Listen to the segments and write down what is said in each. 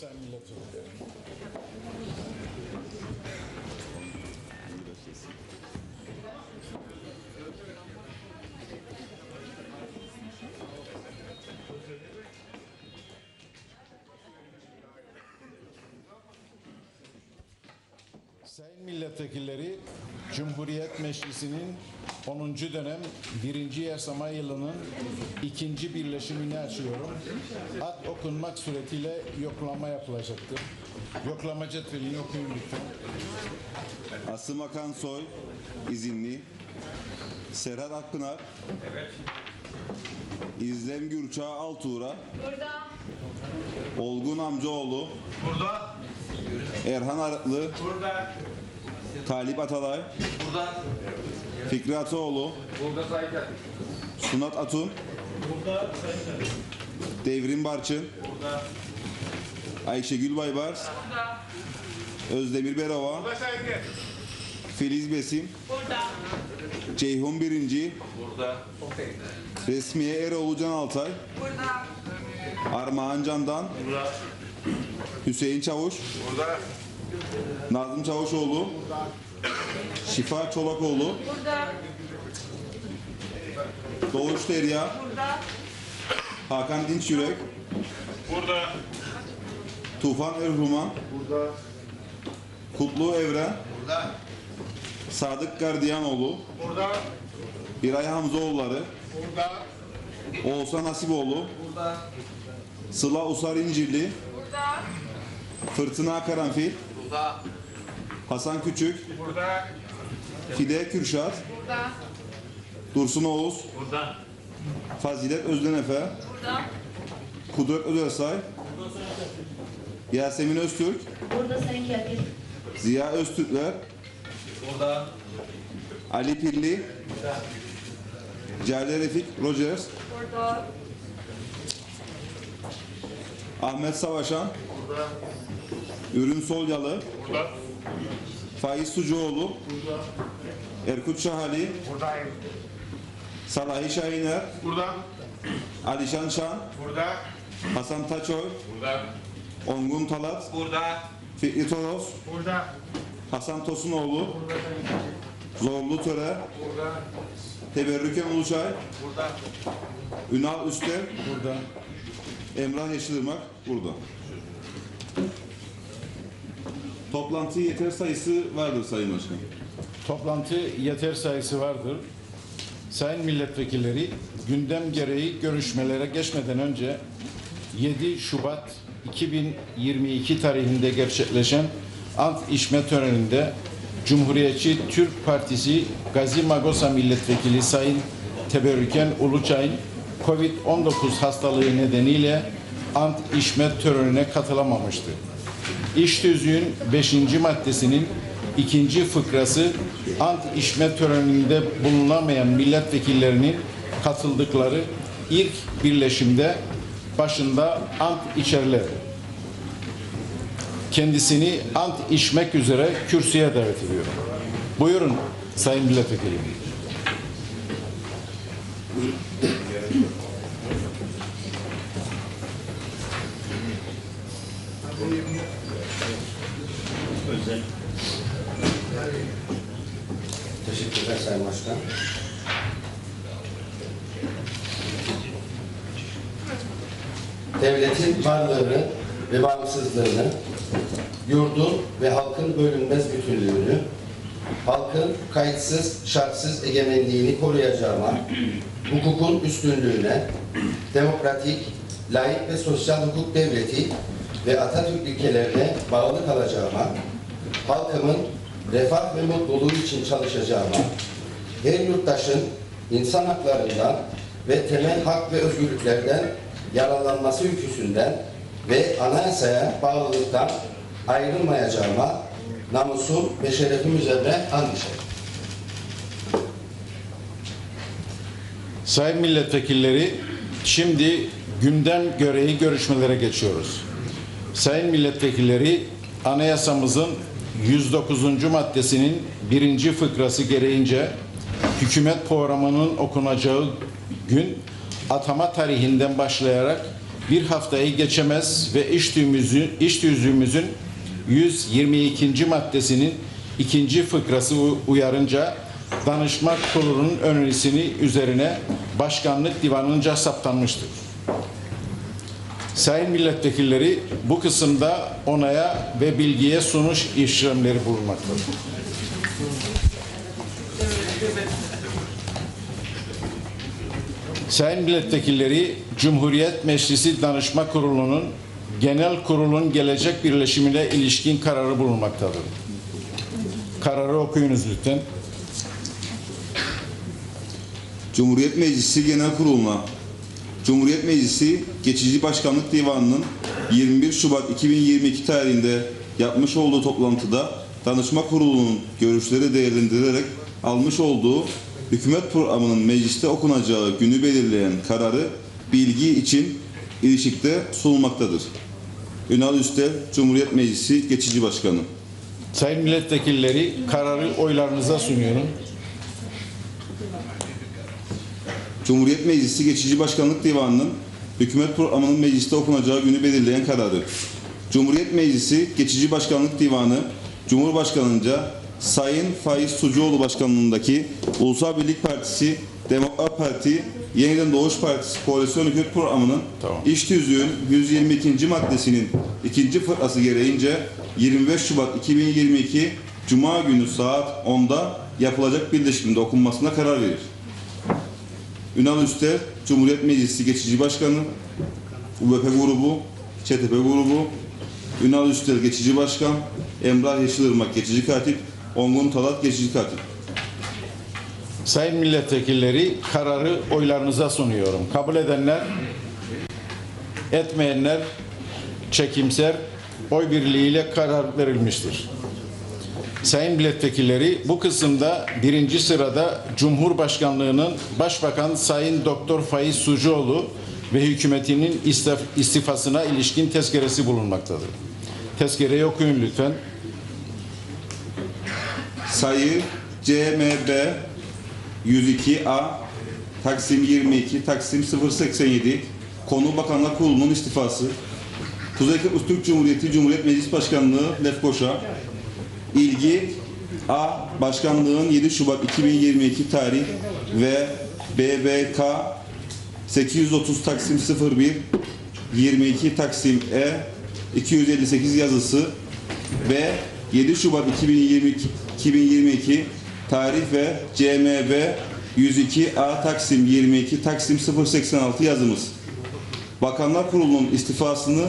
sayın milletvekilleri. Sayın milletvekilleri, Cumhuriyet Meclisi'nin 10. dönem 1. yasama yılının ikinci birleşimini açıyorum. Ad okunmak suretiyle yoklama yapılacaktır. Yoklama cetvelini okuyun lütfen. Asım Akan Soy, izinli. Serhat Akpınar. İzlem Gürçağ Altuğra. Burada. Olgun Amcaoğlu. Burada. Erhan Arıklı. Burada. Talip Atalay. Burada. Fikri Ataoğlu. Burada Sayın Katip. Sunat Atun. Burada Sayın Katip. Devrim Barçın. Burada. Ayşegül Baybars. Burada. Özdemir Berova. Burada Katip. Filiz Besim. Burada. Ceyhun Birinci. Burada. Resmiye Eroğlu Can Altay. Burada. Armağan Candan. Burada. Hüseyin Çavuş. Burada. Nazım Çavuşoğlu. Şifa Çolakoğlu. Burada. Doğuş Derya. Burada. Hakan Dinç Yürek. Burada. Tufan Erhuman. Burada. Kutlu Evren. Burada. Sadık Gardiyanoğlu. Burada. İray Hamzoğulları. Burada. Oğuzhan Nasiboğlu. Burada. Sıla Usar İncirli. Burada. Fırtına Karanfil. Burada. Hasan Küçük. Burada. Fide Kürşat. Burada. Dursun Oğuz. Burada. Fazilet Özdenefe. Burada. Kudret Özersay. Yasemin Öztürk. Burada Sayın Katip. Ziya Öztürkler. Burada. Ali Pilli. Cale Refik Rogers. Burada. Ahmet Savaşan. Burada. Ürün Solyalı. Burada. Faiz Sucuoğlu. Burada. Erkut Şahali. Buradayım. Salahi Şahiner. Burada. Alişan Şan. Burada. Hasan Taçoy. Burada. Ongun Talat. Burada. Fikri Toros. Burada. Hasan Tosunoğlu. Zorlu Töre. Burada. Teberrüken Uluçay. Burada. Ünal Üster. Burada. Emrah Yeşilırmak. Burada. Toplantı yeter sayısı vardır Sayın Başkan. Toplantı yeter sayısı vardır. Sayın milletvekilleri, gündem gereği görüşmelere geçmeden önce 7 Şubat 2022 tarihinde gerçekleşen ant içme töreninde Cumhuriyetçi Türk Partisi Gazi Magosa Milletvekili Sayın Teberrüken Uluçay'ın Covid-19 hastalığı nedeniyle ant içme törenine katılamamıştı. İş tüzüğün 5. maddesinin ikinci fıkrası ant içme töreninde bulunamayan milletvekillerinin katıldıkları ilk birleşimde başında ant içerler. Kendisini ant içmek üzere kürsüye davet ediyorum. Buyurun Sayın Milletvekili. Teşekkürler Sayın Başkan. Devletin varlığını ve bağımsızlığını, yurdun ve halkın bölünmez bütünlüğünü, halkın kayıtsız, şartsız egemenliğini koruyacağıma, hukukun üstünlüğüne, demokratik, layık ve sosyal hukuk devleti ve Atatürk ilkelerine bağlı kalacağıma, halkımın refah ve mutluluğu için çalışacağıma, her yurttaşın insan haklarından ve temel hak ve özgürlüklerden yararlanması ülküsünden ve anayasaya bağlılıktan ayrılmayacağıma namusum ve şerefim üzerine and. Sayın milletvekilleri, şimdi gündem gereği görüşmelere geçiyoruz. Sayın milletvekilleri, anayasamızın 109. maddesinin birinci fıkrası gereğince hükümet programının okunacağı gün atama tarihinden başlayarak bir haftayı geçemez ve iş tüzüğümüzün, iş tüzüğümüzün 122. maddesinin ikinci fıkrası uyarınca danışma kurulunun önerisini üzerine başkanlık divanınca saptanmıştır. Sayın milletvekilleri bu kısımda onaya ve bilgiye sunuş işlemleri bulunmaktadır. Sayın milletvekilleri Cumhuriyet Meclisi Danışma Kurulu'nun genel kurulun gelecek birleşimine ilişkin kararı bulunmaktadır. Kararı okuyunuz lütfen. Cumhuriyet Meclisi Genel Kurulu'na Cumhuriyet Meclisi Geçici Başkanlık Divanı'nın 21 Şubat 2022 tarihinde yapmış olduğu toplantıda Danışma Kurulu'nun görüşleri değerlendirilerek almış olduğu hükümet programının mecliste okunacağı günü belirleyen kararı bilgi için ilişikte sunulmaktadır. Ünal Üstel, Cumhuriyet Meclisi Geçici Başkanı. Sayın milletvekilleri kararı oylarınıza sunuyorum. Cumhuriyet Meclisi Geçici Başkanlık Divanı'nın hükümet programının mecliste okunacağı günü belirleyen kararı. Cumhuriyet Meclisi Geçici Başkanlık Divanı Cumhurbaşkanınca Sayın Faiz Sucuoğlu Başkanlığındaki Ulusal Birlik Partisi, Demokrat Parti, Yeniden Doğuş Partisi Koalisyon Hükümet Programı'nın Tamam. iş tüzüğün 122. maddesinin ikinci fıkrası gereğince 25 Şubat 2022 Cuma günü saat 10'da yapılacak birleşimde okunmasına karar verir. Ünal Üstel, Cumhuriyet Meclisi Geçici Başkanı, UBP Grubu, ÇTP Grubu, Ünal Üstel Geçici Başkan, Emrah Yeşilırmak Geçici Katip, Ongun Talat Geçici Katip. Sayın milletvekilleri kararı oylarınıza sunuyorum. Kabul edenler, etmeyenler çekimser oy birliğiyle karar verilmiştir. Sayın milletvekilleri bu kısımda birinci sırada Cumhurbaşkanlığının Başbakan Sayın Doktor Faiz Sucuoğlu ve hükümetinin istif- istifasına ilişkin tezkeresi bulunmaktadır. Tezkereyi okuyun lütfen. Sayı CMB 102A Taksim 22 Taksim 087 Konu Bakanlar Kurulu'nun istifası Kuzey Kıbrıs Türk Cumhuriyeti Cumhuriyet Meclis Başkanlığı Lefkoşa İlgi A. Başkanlığın 7 Şubat 2022 tarih ve BBK 830 Taksim 01 22 Taksim E 258 yazısı ve 7 Şubat 2022, 2022 tarih ve CMB 102 A Taksim 22 Taksim 086 yazımız. Bakanlar Kurulu'nun istifasını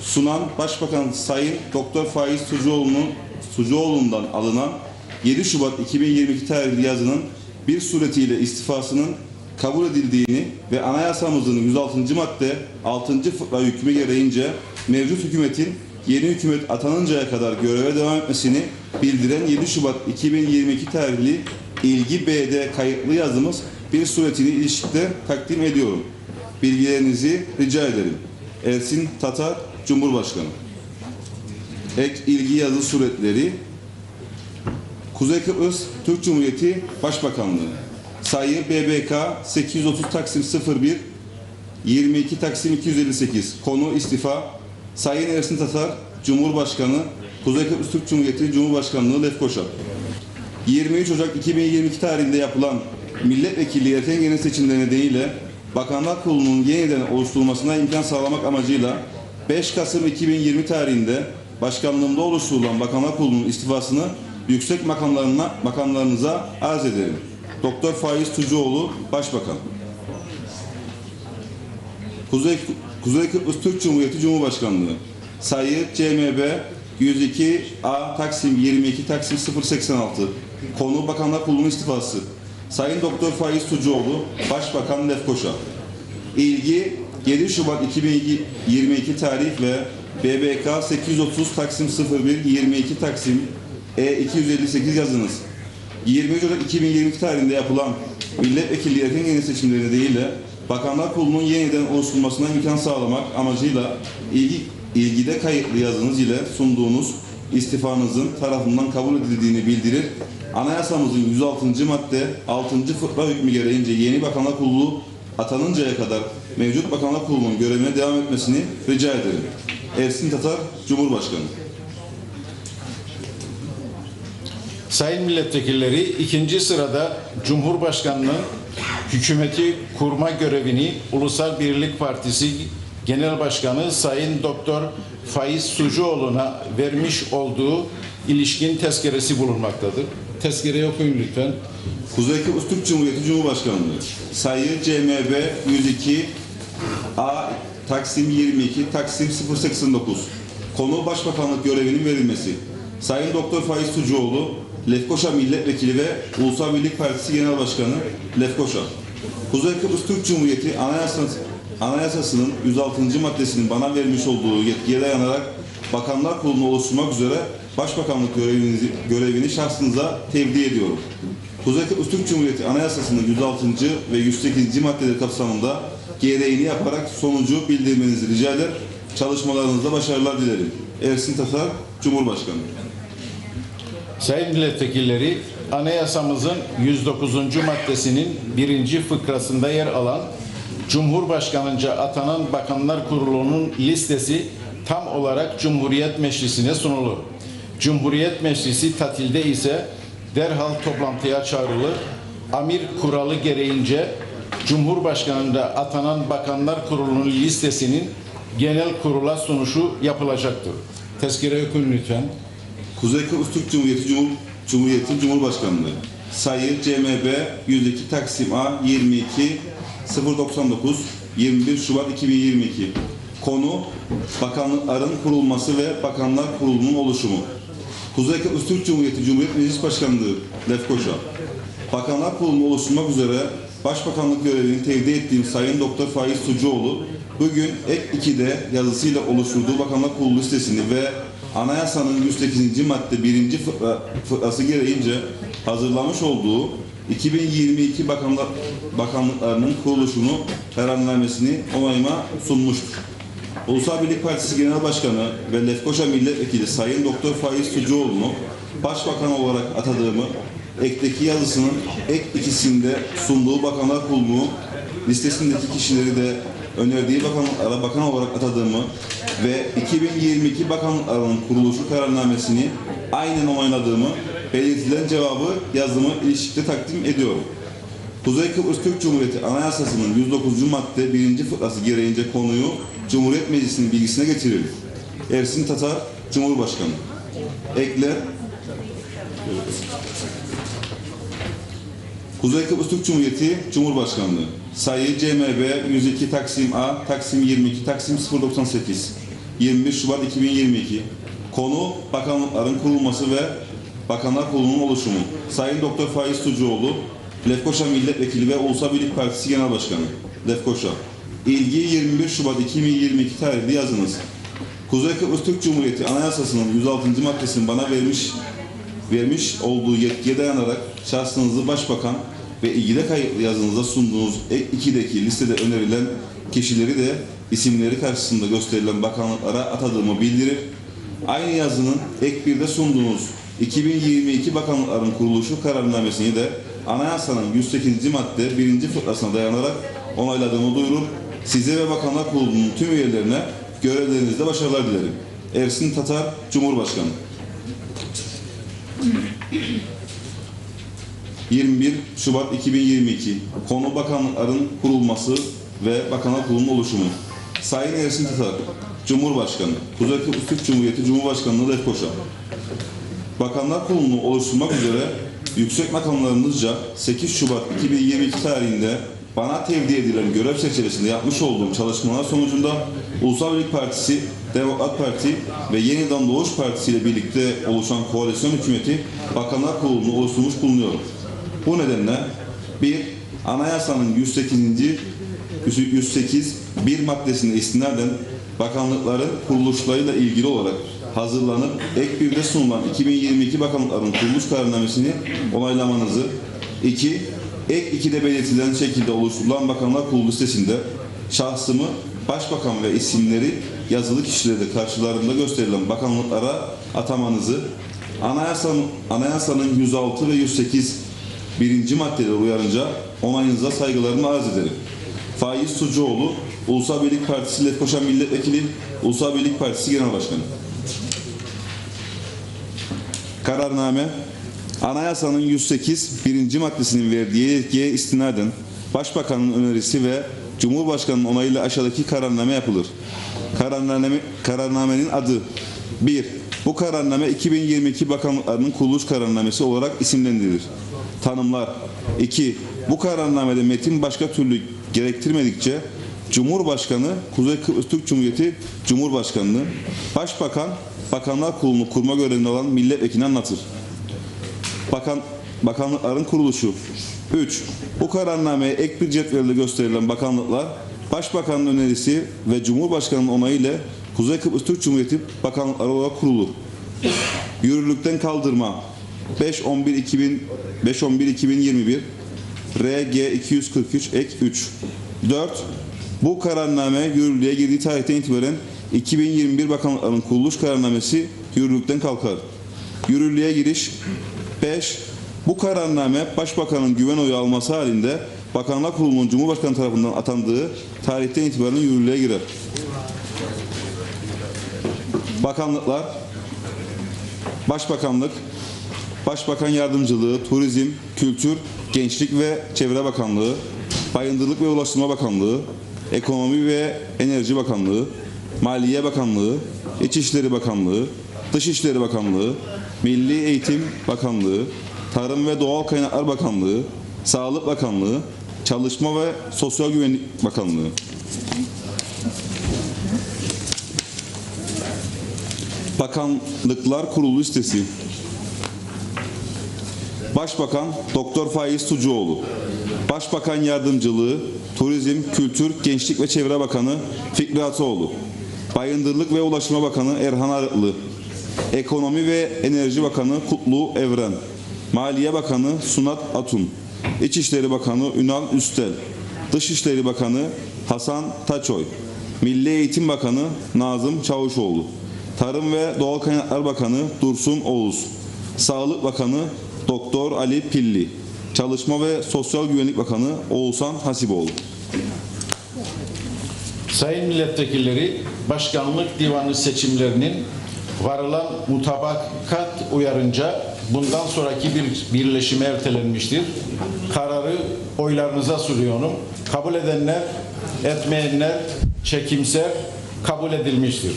sunan Başbakan Sayın Doktor Faiz Sucuoğlu'nun Sucuoğlu'ndan alınan 7 Şubat 2022 tarihli yazının bir suretiyle istifasının kabul edildiğini ve anayasamızın 106. madde 6. fıkra hükmü gereğince mevcut hükümetin yeni hükümet atanıncaya kadar göreve devam etmesini bildiren 7 Şubat 2022 tarihli ilgi BD kayıtlı yazımız bir suretini ilişkide takdim ediyorum. Bilgilerinizi rica ederim. Ersin Tatar, Cumhurbaşkanı. Ek ilgi yazı suretleri Kuzey Kıbrıs Türk Cumhuriyeti Başbakanlığı Sayı BBK 830 Taksim 01 22 Taksim 258 Konu istifa Sayın Ersin Tatar? Cumhurbaşkanı Kuzey Kıbrıs Türk Cumhuriyeti Cumhurbaşkanlığı Lefkoşa. 23 Ocak 2022 tarihinde yapılan milletvekili erken genel seçimleri nedeniyle Bakanlar Kurulu'nun yeniden oluşturulmasına imkan sağlamak amacıyla 5 Kasım 2020 tarihinde başkanlığımda oluşturulan Bakanlar Kurulu'nun istifasını yüksek makamlarına, makamlarınıza arz ederim. Doktor Faiz Tucuoğlu Başbakan. Kuzey, Kuzey Kıbrıs Türk Cumhuriyeti Cumhurbaşkanlığı Sayı CMB 102 A Taksim 22 Taksim 086 Konu Bakanlar Kurulu'nun istifası Sayın Doktor Faiz Tucuoğlu Başbakan Lefkoşa İlgi 7 Şubat 2022 tarih ve BBK 830 Taksim 01 22 Taksim E 258 yazınız 23 Ocak 2022 tarihinde yapılan milletvekilliği erken genel seçimleri nedeniyle Bakanlar Kurulu'nun yeniden oluşturulmasına imkan sağlamak amacıyla ilgi, ilgide kayıtlı yazınız ile sunduğunuz istifanızın tarafından kabul edildiğini bildirir. Anayasamızın 106. madde 6. fıkra hükmü gereğince yeni Bakanlar Kurulu atanıncaya kadar mevcut Bakanlar Kurulu'nun görevine devam etmesini rica ederim. Ersin Tatar, Cumhurbaşkanı. Sayın milletvekilleri ikinci sırada Cumhurbaşkanlığı hükümeti kurma görevini Ulusal Birlik Partisi Genel Başkanı Sayın Doktor Faiz Sucuoğlu'na vermiş olduğu ilişkin tezkeresi bulunmaktadır. Tezkereyi okuyun lütfen. Kuzey Kıbrıs Türk Cumhuriyeti Cumhurbaşkanlığı. Sayı CMB 102 A Taksim 22 Taksim 089. Konu Başbakanlık görevinin verilmesi. Sayın Doktor Faiz Sucuoğlu, Lefkoşa Milletvekili ve Ulusal Birlik Partisi Genel Başkanı Lefkoşa. Kuzey Kıbrıs Türk Cumhuriyeti Anayasası, Anayasası'nın 106. maddesinin bana vermiş olduğu yetkiye dayanarak Bakanlar Kurulu'nu oluşturmak üzere Başbakanlık görevinizi, görevini şahsınıza tevdi ediyorum. Kuzey Kıbrıs Türk Cumhuriyeti Anayasası'nın 106. ve 108. maddeleri kapsamında gereğini yaparak sonucu bildirmenizi rica eder. Çalışmalarınızda başarılar dilerim. Ersin Tatar, Cumhurbaşkanı. Sayın milletvekilleri, anayasamızın 109. maddesinin birinci fıkrasında yer alan Cumhurbaşkanınca atanan Bakanlar Kurulu'nun listesi tam olarak Cumhuriyet Meclisi'ne sunulur. Cumhuriyet Meclisi tatilde ise derhal toplantıya çağrılır. Amir kuralı gereğince Cumhurbaşkanı'nda atanan Bakanlar Kurulu'nun listesinin genel kurula sunuşu yapılacaktır. Tezkere okuyun lütfen. Kuzey Kıbrıs Türk Cumhuriyeti Cumhur Cumhuriyeti Cumhurbaşkanlığı. Sayı CMB 102 Taksim A 22 099 21 Şubat 2022. Konu Bakanlıkların kurulması ve Bakanlar Kurulu'nun oluşumu. Kuzey Kıbrıs Türk Cumhuriyeti Cumhuriyet Meclis Başkanlığı Lefkoşa. Bakanlar Kurulu'nu oluşturmak üzere Başbakanlık görevini tevdi ettiğim Sayın Doktor Faiz Sucuoğlu bugün ek 2'de yazısıyla oluşturduğu Bakanlar Kurulu listesini ve Anayasanın 108. madde 1. fıkra, fıkrası gereğince hazırlamış olduğu 2022 bakanlar, bakanlıklarının kuruluşunu kararnamesini onayıma sunmuştur. Ulusal Birlik Partisi Genel Başkanı ve Lefkoşa Milletvekili Sayın Doktor Faiz Sucuoğlu'nu Başbakan olarak atadığımı ekteki yazısının ek ikisinde sunduğu Bakanlar Kurulu listesindeki kişileri de önerdiği bakanlıklara bakan olarak atadığımı ve 2022 bakanlıkların kuruluşu kararnamesini aynen onayladığımı belirtilen cevabı yazımı ilişkide takdim ediyorum. Kuzey Kıbrıs Türk Cumhuriyeti Anayasası'nın 109. madde 1. fıkrası gereğince konuyu Cumhuriyet Meclisi'nin bilgisine getirilir. Ersin Tatar, Cumhurbaşkanı. Ekler, Kuzey Kıbrıs Türk Cumhuriyeti Cumhurbaşkanlığı. Sayı CMB 102 Taksim A, Taksim 22, Taksim 098. 21 Şubat 2022. Konu bakanlıkların kurulması ve Bakanlar Kurulu'nun oluşumu. Sayın Doktor Faiz Sucuoğlu, Lefkoşa Milletvekili ve Ulusal Birlik Partisi Genel Başkanı. Lefkoşa. İlgi 21 Şubat 2022 tarihli yazınız. Kuzey Kıbrıs Türk Cumhuriyeti Anayasası'nın 106. maddesinin bana vermiş vermiş olduğu yetkiye dayanarak şahsınızı başbakan ve ilgili yazınıza sunduğunuz ek 2'deki listede önerilen kişileri de isimleri karşısında gösterilen bakanlıklara atadığımı bildirir. Aynı yazının ek 1'de sunduğunuz 2022 bakanlıkların kuruluşu kararnamesini de Anayasanın 108. madde 1. fıkrasına dayanarak onayladığımı duyurur. Size ve Bakanlar Kurulu'nun tüm üyelerine görevlerinizde başarılar dilerim. Ersin Tatar, Cumhurbaşkanı. 21 Şubat 2022 Konu Bakanlıkların kurulması ve Bakanlar Kurulu'nun oluşumu. Sayın Ersin Tatar, Cumhurbaşkanı, Kuzey Türk Cumhuriyeti Cumhurbaşkanlığı Lefkoşa. Bakanlar Kurulu'nu oluşturmak üzere yüksek makamlarınızca 8 Şubat 2022 tarihinde bana tevdi edilen görev çerçevesinde yapmış olduğum çalışmalar sonucunda Ulusal Birlik Partisi, Demokrat Parti ve Yeniden Doğuş Partisi ile birlikte oluşan koalisyon hükümeti Bakanlar Kurulu'nu oluşturmuş bulunuyorum. Bu nedenle bir Anayasanın 108. 108 bir maddesine istinaden bakanlıkların kuruluşlarıyla ilgili olarak hazırlanıp ek birde sunulan 2022 bakanlıkların kuruluş kararnamesini onaylamanızı, iki Ek 2'de belirtilen şekilde oluşturulan Bakanlar Kurulu listesinde şahsımı Başbakan ve isimleri yazılı kişileri karşılarında gösterilen bakanlıklara atamanızı Anayasanın, Anayasanın 106 ve 108 birinci maddeleri uyarınca onayınıza saygılarımı arz ederim. Faiz Sucuoğlu, Ulusal Birlik Partisi Lefkoşan Milletvekili, Ulusal Birlik Partisi Genel Başkanı. Kararname, Anayasanın 108 birinci maddesinin verdiği yetkiye istinaden Başbakanın önerisi ve Cumhurbaşkanının onayıyla aşağıdaki kararname yapılır. Kararname, kararnamenin adı 1. Bu kararname 2022 bakanlıklarının kuruluş kararnamesi olarak isimlendirilir. Tanımlar 2. Bu kararnamede metin başka türlü gerektirmedikçe Cumhurbaşkanı, Kuzey Kıbrıs Türk Cumhuriyeti Cumhurbaşkanlığı, Başbakan, Bakanlar Kurulu'nu kurma görevinde olan milletvekilini anlatır. Bakan, bakanlıkların kuruluşu. 3. Bu kararnameye ek bir cetvelle gösterilen bakanlıklar, Başbakanın önerisi ve Cumhurbaşkanının onayı ile Kuzey Kıbrıs Türk Cumhuriyeti bakanlıkları olarak kurulur. Yürürlükten kaldırma 5-11-2000 5-11-2021 RG 243 ek 3 4. Bu kararname yürürlüğe girdiği tarihten itibaren 2021 bakanlıkların kuruluş kararnamesi yürürlükten kalkar. Yürürlüğe giriş 5. Bu kararname Başbakanın güven oyu alması halinde Bakanlar Kurulu'nun Cumhurbaşkanı tarafından atandığı tarihten itibaren yürürlüğe girer. Bakanlıklar Başbakanlık, Başbakan Yardımcılığı, Turizm, Kültür, Gençlik ve Çevre Bakanlığı, Bayındırlık ve Ulaştırma Bakanlığı, Ekonomi ve Enerji Bakanlığı, Maliye Bakanlığı, İçişleri Bakanlığı, Dışişleri Bakanlığı, Milli Eğitim Bakanlığı, Tarım ve Doğal Kaynaklar Bakanlığı, Sağlık Bakanlığı, Çalışma ve Sosyal Güvenlik Bakanlığı. Bakanlıklar Kurulu listesi. Başbakan Doktor Faiz Sucuoğlu. Başbakan Yardımcılığı Turizm, Kültür, Gençlik ve Çevre Bakanı Fikri Ataoğlu. Bayındırlık ve Ulaştırma Bakanı Erhan Arıklı. Ekonomi ve Enerji Bakanı Kutlu Evren. Maliye Bakanı Sunat Atun. İçişleri Bakanı Ünal Üstel. Dışişleri Bakanı Hasan Taçoy. Milli Eğitim Bakanı Nazım Çavuşoğlu. Tarım ve Doğal Kaynaklar Bakanı Dursun Oğuz. Sağlık Bakanı Doktor Ali Pilli. Çalışma ve Sosyal Güvenlik Bakanı Oğuzhan Hasiboğlu. Sayın milletvekilleri, başkanlık divanı seçimlerinin varılan mutabakat uyarınca bundan sonraki bir birleşime ertelenmiştir. Kararı oylarınıza sunuyorum. Kabul edenler, etmeyenler çekimser kabul edilmiştir.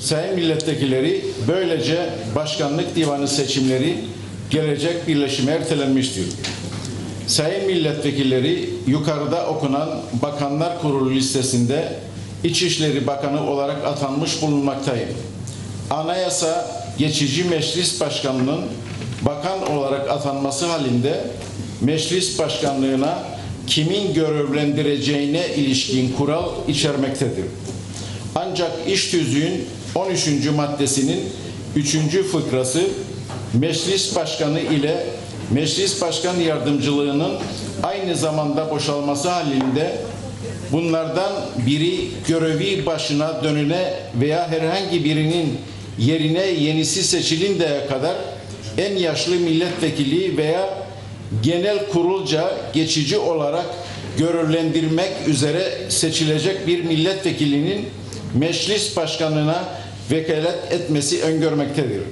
Sayın milletvekilleri, böylece başkanlık divanı seçimleri gelecek birleşime ertelenmiştir. Sayın milletvekilleri yukarıda okunan Bakanlar Kurulu listesinde İçişleri Bakanı olarak atanmış bulunmaktayım. Anayasa geçici meclis başkanının bakan olarak atanması halinde meclis başkanlığına kimin görevlendireceğine ilişkin kural içermektedir. Ancak iş tüzüğün 13. maddesinin 3. fıkrası meclis başkanı ile meclis başkan yardımcılığının aynı zamanda boşalması halinde bunlardan biri görevi başına dönüne veya herhangi birinin yerine yenisi seçilinceye kadar en yaşlı milletvekili veya genel kurulca geçici olarak görevlendirmek üzere seçilecek bir milletvekilinin meclis başkanına vekalet etmesi öngörmektedir.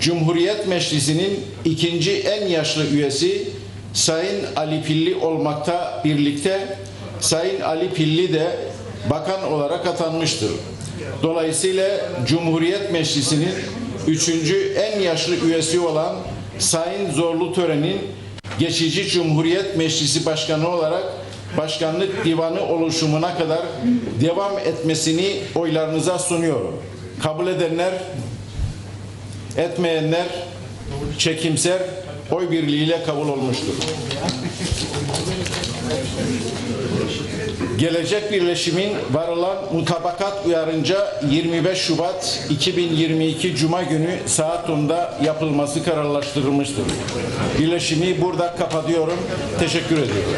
Cumhuriyet Meclisi'nin ikinci en yaşlı üyesi Sayın Ali Pilli olmakta birlikte Sayın Ali Pilli de bakan olarak atanmıştır. Dolayısıyla Cumhuriyet Meclisi'nin üçüncü en yaşlı üyesi olan Sayın Zorlu Tören'in geçici Cumhuriyet Meclisi Başkanı olarak başkanlık divanı oluşumuna kadar devam etmesini oylarınıza sunuyorum. Kabul edenler, etmeyenler çekimser oy birliğiyle kabul olmuştur. Gelecek birleşimin varılan mutabakat uyarınca 25 Şubat 2022 Cuma günü saat 10'da yapılması kararlaştırılmıştır. Birleşimi burada kapatıyorum. Teşekkür ediyorum.